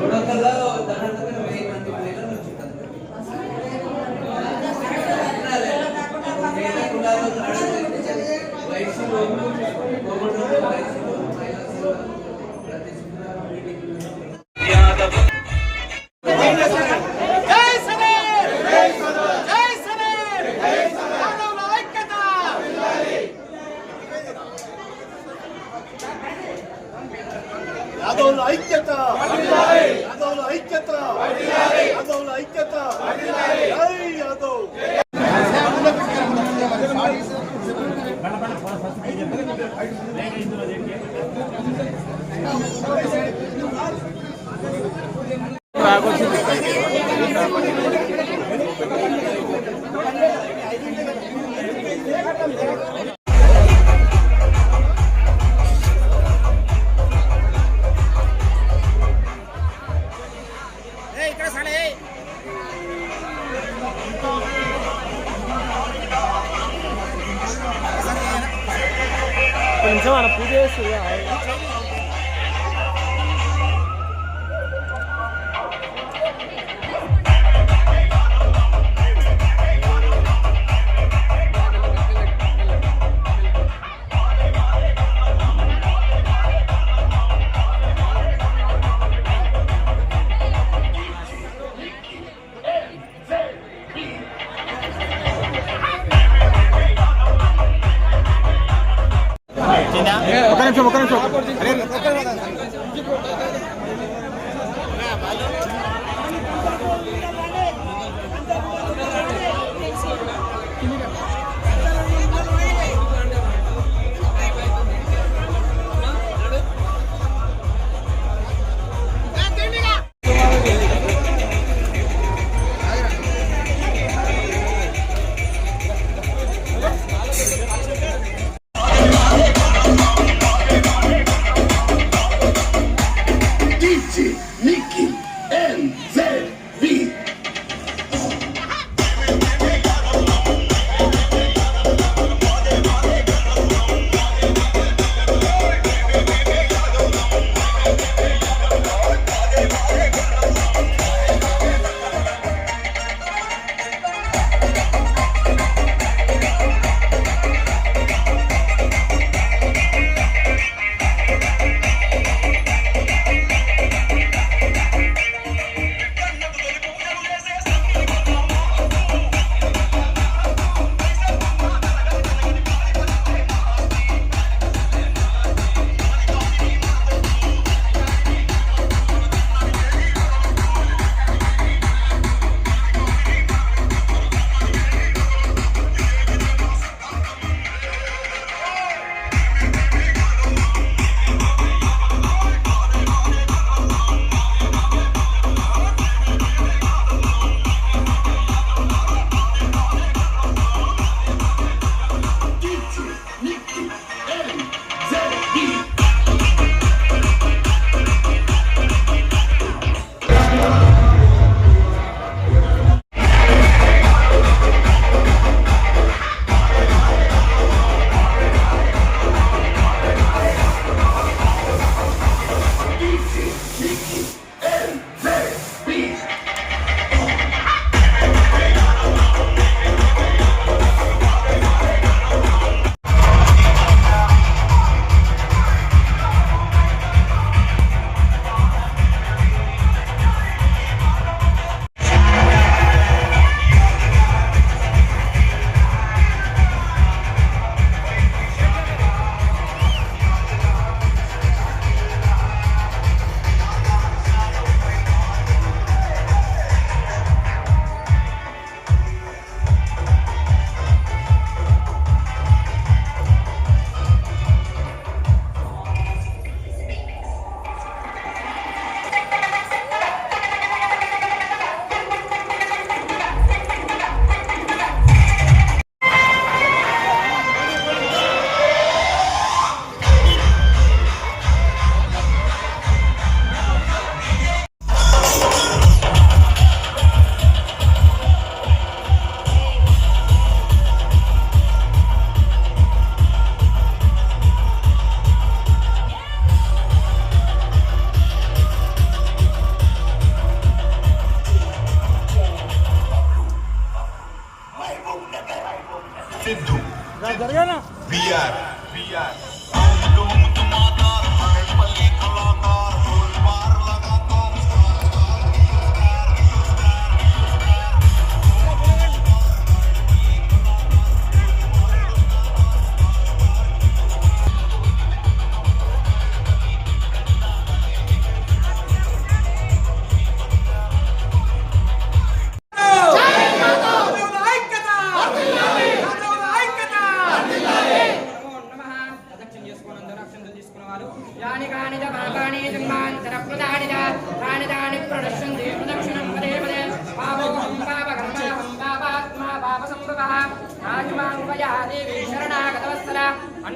Obrigado. యాదవుల ఐక్యత. యాదవుల ఐక్యత. యాదవుల ఐక్యత. యాదవ్ ఒక నిమిషం ఒక నిమిషం.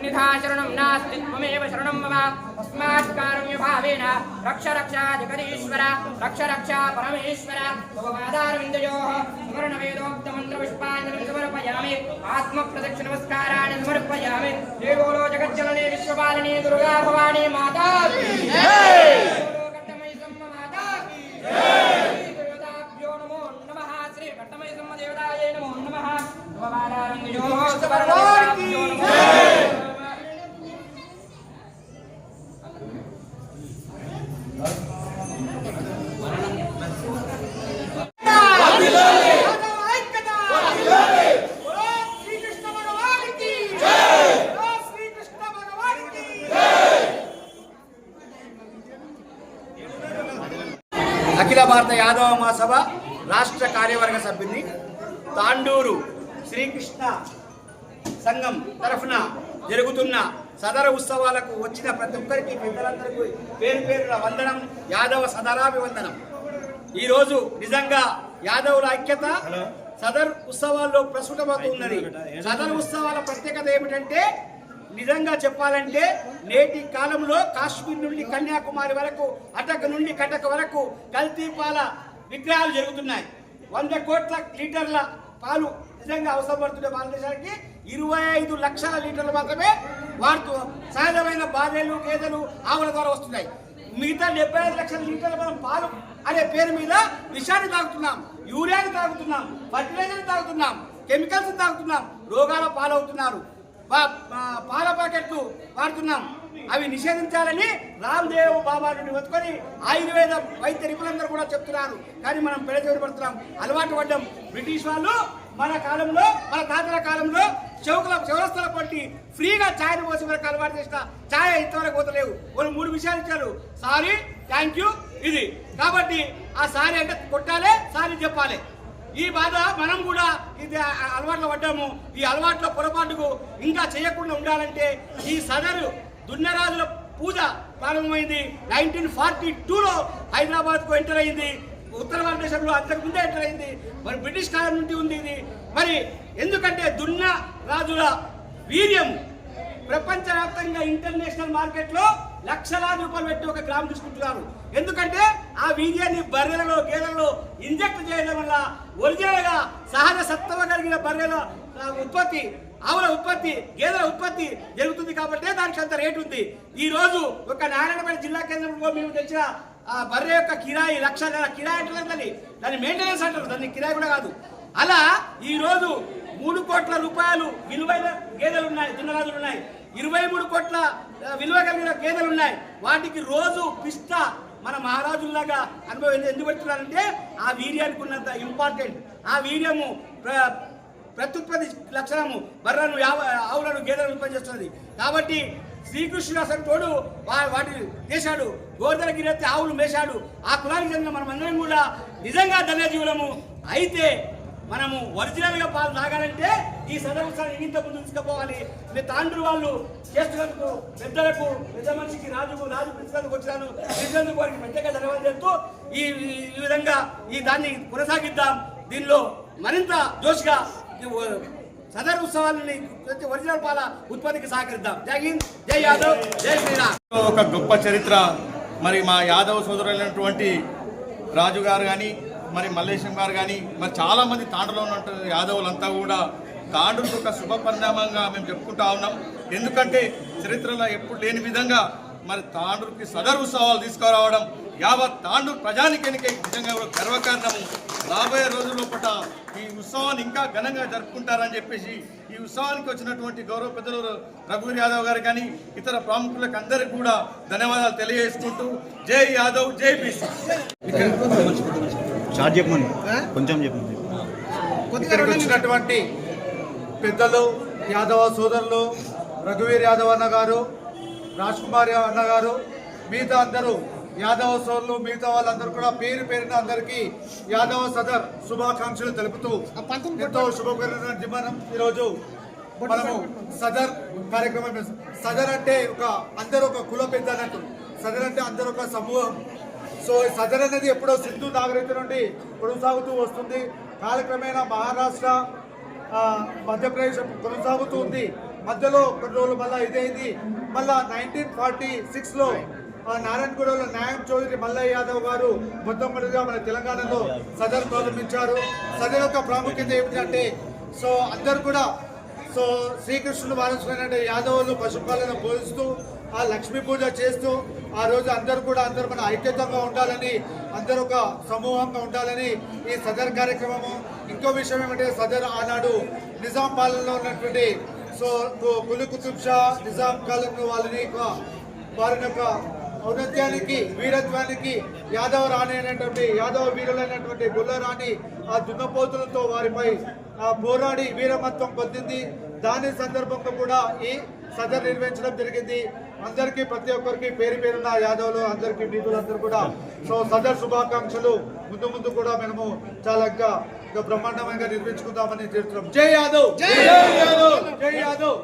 अन्यथा शरणं नास्ति त्वमेव शरणं मम तस्मात् कारुण्यभावेन रक्ष रक्षा जगदीश्वर रक्ष रक्षा परमेश्वर तव पादारविन्दयोः सुवर्णवेदोक्तमन्त्रपुष्पाञ्जलिं समर्पयामि आत्मप्रदक्षिणमस्काराणि समर्पयामि हे बोलो जगज्जनने विश्वपालने दुर्गा भवानी माता की जय बोलो कट्टमयि सम्म माता की जय देवताभ्यो नमो नमः श्री कट्टमयि सम्म देवतायै नमो नमः तव पादारविन्दयोः యాదవ మహాసభ రాష్ట్ర కార్యవర్గ సభ్యుని తాండూరు శ్రీకృష్ణ సంఘం తరఫున జరుగుతున్న సదర ఉత్సవాలకు వచ్చిన ప్రతి ఒక్కరికి పెద్దలందరికీ పేరు పేరున వందనం యాదవ సదరాభివందనం. ఈరోజు నిజంగా యాదవుల ఐక్యత సదర్ ఉత్సవాల్లో ప్రస్ఫుటమవుతున్నది సదర్ ఉత్సవాల ప్రత్యేకత ఏమిటంటే నిజంగా చెప్పాలంటే నేటి కాలంలో కాశ్మీర్ నుండి కన్యాకుమారి వరకు అటక నుండి కటక వరకు కల్తీ పాల విగ్రహాలు జరుగుతున్నాయి. వంద కోట్ల లీటర్ల పాలు నిజంగా అవసరం పడుతుండే భారతదేశానికి ఇరవై ఐదు లక్షల లీటర్లు మాత్రమే వాడుతూ సహజమైన బాధలు గేదెలు ఆవుల ద్వారా వస్తున్నాయి. మిగతా డెబ్బై ఐదు లక్షల లీటర్ల మనం పాలు అనే పేరు మీద విషాన్ని తాగుతున్నాం యూరియాని తాగుతున్నాం ఫర్టిలైజర్ తాగుతున్నాం కెమికల్స్ తాగుతున్నాం రోగాల పాలవుతున్నారు. పాల ప్యాకెట్లు వాడుతున్నాం. అవి నిషేధించాలని రామ్దేవ్ బాబా నుండి వచ్చుకొని ఆయుర్వేద వైద్య నిపుణులందరూ కూడా చెప్తున్నారు. కానీ మనం పెడచెవిరి పడుతున్నాం అలవాటు పడ్డం. బ్రిటిష్ వాళ్ళు మన కాలంలో మన తాతల కాలంలో చౌకల చౌరస్తల పట్టి ఫ్రీగా ఛాయను పోసి మనకు అలవాటు చేసిన ఛాయ్ ఇంతవరకు పోతలేవు. వాళ్ళు మూడు విషయాలు ఇచ్చారు. సారీ థ్యాంక్ యూ ఇది. కాబట్టి ఆ సారీ అంటే కొట్టాలి సారీ చెప్పాలి. ఈ బాధ మనం కూడా ఇది అలవాట్లు అలవాట్లో పడ్డాము. ఈ అలవాట్లో పొరపాటుకు ఇంకా చేయకుండా ఉండాలంటే ఈ సదరు దున్నరాజుల పూజ ప్రారంభమైంది. నైన్టీన్ ఫార్టీ టూలో హైదరాబాద్కు ఎంటర్ అయింది. ఉత్తర భారతదేశంలో అంతకు ముందే ఎంటర్ అయింది. మరి బ్రిటిష్ కాలం నుండి ఉంది ఇది. మరి ఎందుకంటే దున్న రాజుల వీర్యం ప్రపంచవ్యాప్తంగా ఇంటర్నేషనల్ మార్కెట్లో లక్షలాది రూపాయలు పెట్టి ఒక గ్రామం తీసుకుంటున్నారు. ఎందుకంటే ఆ వీర్యాన్ని బర్రెలలో గేదెలలో ఇంజెక్ట్ చేయడం వల్ల ఒరిజినల్గా సహజ సత్వం కలిగిన బర్రెల ఉత్పత్తి ఆవుల ఉత్పత్తి గేదెల ఉత్పత్తి జరుగుతుంది కాబట్టి దానికి అంత రేటు ఉంది. ఈ రోజు ఒక నారాయణపేట జిల్లా కేంద్రంలో మేము తెచ్చిన ఆ బర్రె యొక్క కిరాయి లక్ష కిరాయి అంటే దాన్ని దాన్ని మెయింటెనెన్స్ అంటారు దాన్ని కిరాయి కూడా కాదు. అలా ఈ రోజు మూడు కోట్ల రూపాయలు విలువైన గేదెలు ఉన్నాయి దున్నరాజులు ఉన్నాయి. ఇరవై మూడు కోట్ల విలువ కలిగిన గేదెలు ఉన్నాయి. వాటికి రోజు పిష్ట మన మహారాజుల్లాగా అనుభవం ఎందుకు పెడుతున్నారంటే ఆ వీర్యానికి ఉన్నంత ఇంపార్టెంట్. ఆ వీర్యము ప్ర- ప్రత్యుత్పత్తి లక్షణము బర్రను యావ- ఆవులను గేదెలను ఉత్పత్తి చేస్తుంది కాబట్టి శ్రీకృష్ణుడు అసలు తోడు వా- వాటి చేశాడు గోదరగిరి ఆవులు మేశాడు. ఆ కులానికి చెందిన మనం అందరం కూడా నిజంగా ధన్యజీవులము. అయితే మనము ఒరిజినల్గా పాలు తాగాలంటే ఈ సదవసాన్ని ఇంత ముందు తీసుకుపోవాలి మీ తాండ్రు వాళ్ళు చేస్తున్నందుకు పెద్దలకు పెద్ద మనిషికి రాజుకు రాజు పిలిచినందుకు వచ్చినాను. పిలిచినందుకు వారికి ప్రత్యేక ధన్యవాదాలు చెప్తూ ఈ ఈ- విధంగా ఈ దాన్ని కొనసాగిద్దాం. దీనిలో మరింత జోష్గా సదర్ ఉత్సవాలని ప్రతి ఒరిజినల్ పాల ఉత్పత్తికి సహకరిద్దాం. జై హింద్ జై యాదవ్ జై శ్రీరామ్. ఒక గొప్ప చరిత్ర. మరి మా యాదవ సోదరులైనటువంటి రాజు గారు కానీ మరి మల్లేశం గారు కానీ మరి చాలా మంది తాండలో ఉన్నటువంటి యాదవులంతా కూడా తాండ్రుకు ఒక శుభ పరిణామంగా మేము చెప్పుకుంటా ఉన్నాం. ఎందుకంటే చరిత్రలో ఎప్పుడు లేని విధంగా మరి తాండ్రుకి సదర్ ఉత్సవాలు తీసుకురావడం యావత్ తాండ్రు ప్రజానికానికి నిజంగా ఒక గర్వకారణము. రాబోయే రోజుల పట ఈ ఉత్సవాన్ని ఇంకా ఘనంగా జరుపుకుంటారని చెప్పేసి ఈ ఉత్సవానికి వచ్చినటువంటి గౌరవ పెద్దలు రఘువీర్ యాదవ్ గారు కానీ ఇతర ప్రముఖులకు అందరికీ కూడా ధన్యవాదాలు తెలియజేసుకుంటూ జై యాదవ్ జై బీసీ. షార్ట్ చెప్పమని. కొంచెం చెప్పండి ఇక్కడికి వచ్చినటువంటి పెద్దలు యాదవ సోదరులు రఘువీర్ యాదవ్ అన్న గారు రాజ్ కుమార్ అన్న గారు మిగతా అందరూ యాదవ సోదరులు మిగతా వాళ్ళందరూ కూడా పేరు పేరున అందరికీ యాదవ సదర్ శుభాకాంక్షలు తెలుపుతూ ఎంతో శుభకరమైన దినం ఈరోజు మనము సదర్ కార్యక్రమం. సదర్ అంటే ఒక అందరూ ఒక కుల పెద్ద అన్నట్టు సదర్ అంటే అందరూ ఒక సమూహం. సో సదర్ అనేది ఎప్పుడో సింధు నాగరికత నుండి కొనసాగుతూ వస్తుంది. కాలక్రమేణా మహారాష్ట్ర మధ్యప్రదేశ్ కొనసాగుతూ ఉంది. మధ్యలో కొన్ని రోజులు మళ్ళీ ఇదైంది మళ్ళా నైన్టీన్ ఫార్టీ సిక్స్లో నారాయణగూడలో న్యాయం చౌదరి మల్లయ్య యాదవ్ గారు మొట్టమొదటిగా మన తెలంగాణలో సదర్ ప్రారంభించారు. సదర్ యొక్క ప్రాముఖ్యత ఏమిటంటే సో అందరు కూడా సో శ్రీకృష్ణుడు వారసులైన యాదవులు పశుపాలన పోషిస్తూ ఆ లక్ష్మీ పూజ చేస్తూ ఆ రోజు అందరూ కూడా అందరూ మన ఐక్యతంగా ఉండాలని అందరూ ఒక సమూహంగా ఉండాలని ఈ సదర్ కార్యక్రమము ఇంకో విషయం ఏమంటే సదర్ ఆనాడు నిజాం పాలనలో ఉన్నటువంటి సో కులి కుతుబ్ షా నిజాం కాలంలో వాళ్ళని వారిని యొక్క ఔన్నత్యానికి వీరత్వానికి యాదవ రాణి అయినటువంటి యాదవ వీరులైనటువంటి గుల్లరాణి ఆ దున్నపోతులతో వారిపై ఆ పోరాడి వీరమత్వం పొందింది. దాని సందర్భంగా కూడా ఈ సదర్ నిర్వహించడం జరిగింది. అందరికీ ప్రతి ఒక్కరికి పేరు పేరున్న యాదవులు అందరికీ మిత్రులందరూ కూడా. సో సదర్ శుభాకాంక్షలు. ముందు ముందు కూడా మేము చాలా ఇంకా ఇంకా బ్రహ్మాండంగా నిర్మించుకుందామని చేస్తున్నాం. జై యాదవ్! జై యాదవ్! జై యాదవ్!